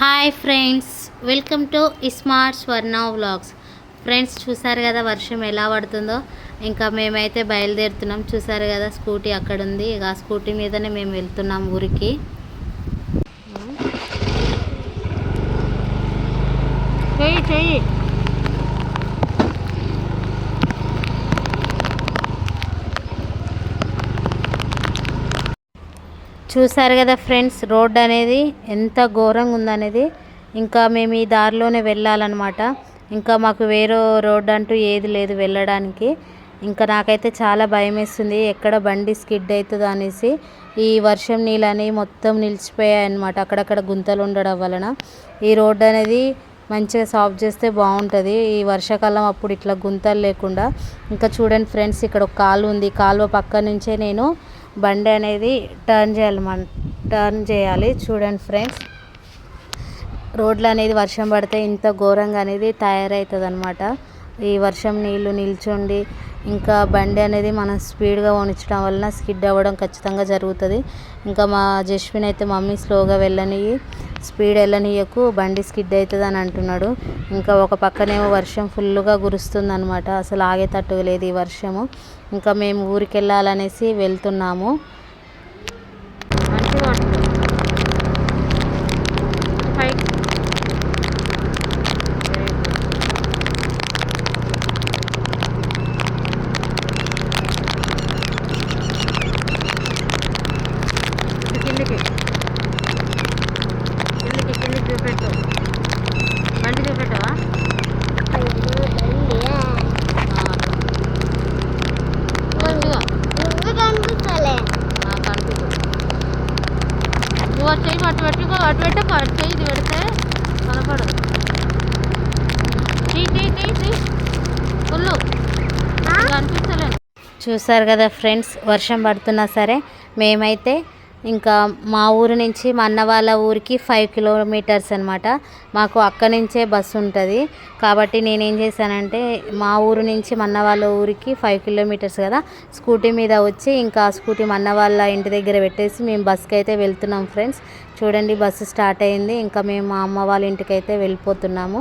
Hi friends welcome to ismart Swarna vlogs. Friends చూసారు కదా వర్షం ఎలా పడుతుందో? ఇంకా మేమైతే బయలుదేరుతున్నాం. చూసారు కదా స్కూటీ అక్కడ ఉంది ఇక ఆ స్కూటీ మీదనే మేము వెళ్తున్నాం ఊరికి. చెయ్యి చెయ్యి. చూసారు కదా ఫ్రెండ్స్ రోడ్ అనేది ఎంత ఘోరంగా ఉందనేది. ఇంకా మేము ఈ దారిలోనే వెళ్ళాలన్నమాట. ఇంకా మాకు వేరే రోడ్ అంటూ ఏది లేదు వెళ్ళడానికి. ఇంకా నాకైతే చాలా భయం వేస్తుంది ఎక్కడ బండి స్కిడ్ అవుతుందో అనేసి. ఈ వర్షం నీళ్ళని మొత్తం నిలిచిపోయాయి అనమాట అక్కడక్కడ గుంతలు ఉండడం వలన. ఈ రోడ్ అనేది మంచిగా సాఫ్ చేస్తే బాగుంటుంది. ఈ వర్షాకాలం అప్పుడు ఇట్లా గుంతలు లేకుండా. ఇంకా చూడండి ఫ్రెండ్స్ ఇక్కడ ఒక కాలు ఉంది. కాలువ పక్క నుంచే నేను బండి అనేది టర్న్ చేయాలి మన టర్న్ చేయాలి. చూడండి ఫ్రెండ్స్. రోడ్లు అనేది వర్షం పడితే ఇంత ఘోరంగా అనేది తయారవుతుంది అనమాట ఈ వర్షం నీళ్ళు నిల్చుండి ఇంకా బండి అనేది మనం స్పీడ్గా ఓడించడం వలన స్కిడ్ అవ్వడం ఖచ్చితంగా జరుగుతుంది. ఇంకా మా జస్విన్ అయితే మమ్మీ స్లోగా వెళ్ళని స్పీడ్ వెళ్ళనీయకు బండి స్కిడ్ అవుతుంది అని అంటున్నాడు. ఇంకా ఒక పక్కనేమో వర్షం ఫుల్గా కురుస్తుంది అనమాట అసలు ఆగేటట్టు లేదు ఈ వర్షము. ఇంకా మేము ఊరికి వెళ్ళాలనేసి వెళ్తున్నాము. మంచిగా కిందకి కిందకి చూపెట్టు బండి చూపెట్టవా మంచిగా ఆ, కనిపించు నువ్వు అటు చెయ్యి అటు పెట్టుకో అటు పెట్టకు అటు ఇది పెడితే కనపడదు. తీ తీ తీ తీ ఫుల్లు చూసారు కదా ఫ్రెండ్స్ వర్షం పడుతున్నా సరే మేమైతే ఇంకా మా ఊరు నుంచి మా అన్న వాళ్ళ ఊరికి ఫైవ్ కిలోమీటర్స్ అనమాట మాకు అక్కడి నుంచే బస్సు ఉంటుంది. కాబట్టి నేనేం చేశానంటే మా ఊరు నుంచి మా అన్న వాళ్ళ ఊరికి ఫైవ్ కిలోమీటర్స్ కదా స్కూటీ మీద వచ్చి ఇంకా స్కూటీ మా అన్న వాళ్ళ ఇంటి దగ్గర పెట్టేసి మేము బస్కి అయితే వెళ్తున్నాం ఫ్రెండ్స్ చూడండి బస్సు స్టార్ట్ అయింది. ఇంకా మేము మా అమ్మ వాళ్ళ ఇంటికి అయితే వెళ్ళిపోతున్నాము.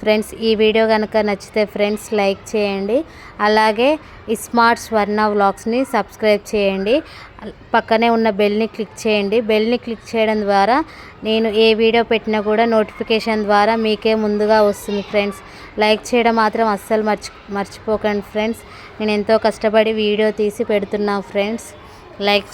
ఫ్రెండ్స్ ఈ వీడియో కనుక నచ్చితే ఫ్రెండ్స్ లైక్ చేయండి. అలాగే ఈ స్మార్ట్ స్వర్ణ వ్లాగ్స్ని సబ్స్క్రైబ్ చేయండి. పక్కనే ఉన్న బెల్ని క్లిక్ చేయండి. బెల్ని క్లిక్ చేయడం ద్వారా నేను ఏ వీడియో పెట్టినా కూడా నోటిఫికేషన్ ద్వారా మీకే ముందుగా వస్తుంది ఫ్రెండ్స్. లైక్ చేయడం మాత్రం అస్సలు మర్చి మర్చిపోకండి ఫ్రెండ్స్. నేను ఎంతో కష్టపడి వీడియో తీసి పెడుతున్నాను ఫ్రెండ్స్. లైక్